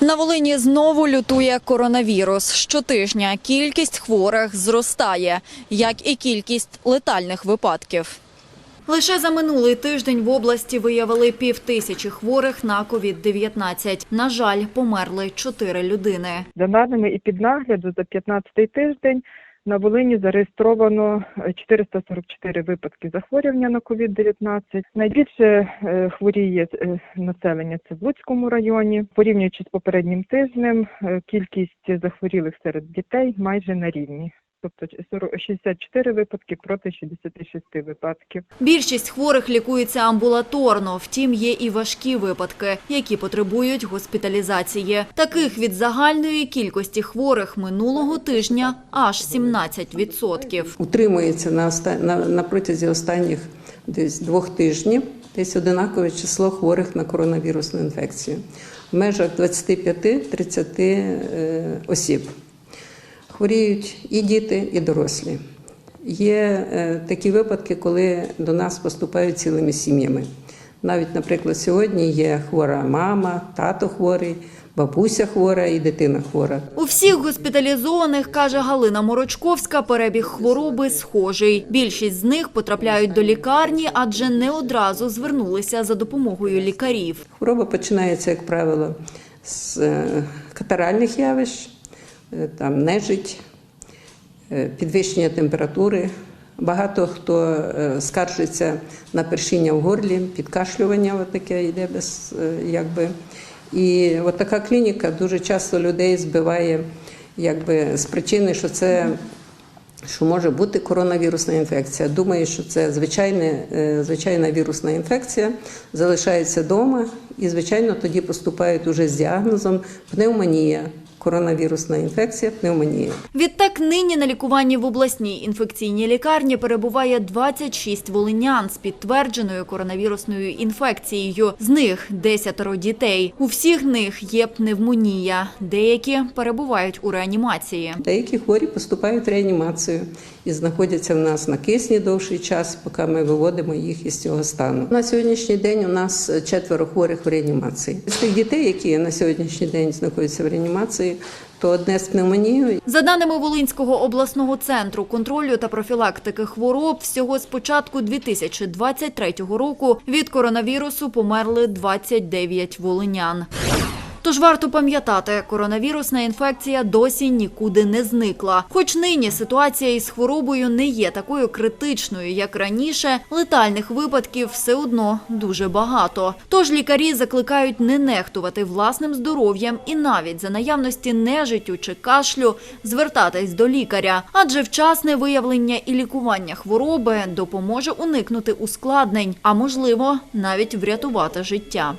На Волині знову лютує коронавірус. Щотижня кількість хворих зростає, як і кількість летальних випадків. Лише за минулий тиждень в області виявили півтисячі хворих на COVID-19. На жаль, померли чотири людини. За даними і під нагляду, за 15-й тиждень на Волині зареєстровано е, 444 випадки захворювання на COVID-19. Найбільше е, хворіє е, населення це в Луцькому районі. Порівнюючи з попереднім тижнем, е, кількість захворілих серед дітей майже на рівні. Тобто 40 64 випадки проти 66 випадків. Більшість хворих лікується амбулаторно, втім є і важкі випадки, які потребують госпіталізації. Таких від загальної кількості хворих минулого тижня аж 17%. утримується на, на, на протязі останніх десь двох тижнів десь одинакове число хворих на коронавірусну інфекцію в межах 25-30 е, осіб. Хворіють і діти, і дорослі. Є е, такі випадки, коли до нас поступають цілими сім'ями. Навіть, наприклад, сьогодні є хвора мама, тато хворий, бабуся хвора і дитина хвора. У всіх госпіталізованих, каже Галина Морочковська, перебіг хвороби схожий. Більшість з них потрапляють до лікарні, адже не одразу звернулися за допомогою лікарів. Хвороба починається, як правило, з е, катаральних явищ, там нежить, е, підвищення температури. Багато хто е, скаржиться на першіння в горлі, підкашлювання таке йде без е, якби. І от така клініка дуже часто людей збиває якби, з причини, що це що може бути коронавірусна інфекція. Думаю, що це звичайне, е, звичайна вірусна інфекція, залишається вдома і, звичайно, тоді поступають уже з діагнозом пневмонія, коронавірусна інфекція, пневмонія. Відтак нині на лікуванні в обласній інфекційній лікарні перебуває 26 волинян з підтвердженою коронавірусною інфекцією. З них 10 дітей. У всіх них є пневмонія. Деякі перебувають у реанімації. Деякі хворі поступають в реанімацію і знаходяться в нас на кисні довший час, поки ми виводимо їх із цього стану. На сьогоднішній день у нас четверо хворих в реанімації. З тих дітей, які на сьогоднішній день знаходяться в реанімації, то одне з пневмонією За даними Волинського обласного центру контролю та профілактики хвороб, всього з початку 2023 року від коронавірусу померли 29 волинян. Тож варто пам'ятати, коронавірусна інфекція досі нікуди не зникла. Хоч нині ситуація із хворобою не є такою критичною, як раніше, летальних випадків все одно дуже багато. Тож лікарі закликають не нехтувати власним здоров'ям і навіть за наявності нежиттю чи кашлю звертатись до лікаря, адже вчасне виявлення і лікування хвороби допоможе уникнути ускладнень, а можливо навіть врятувати життя.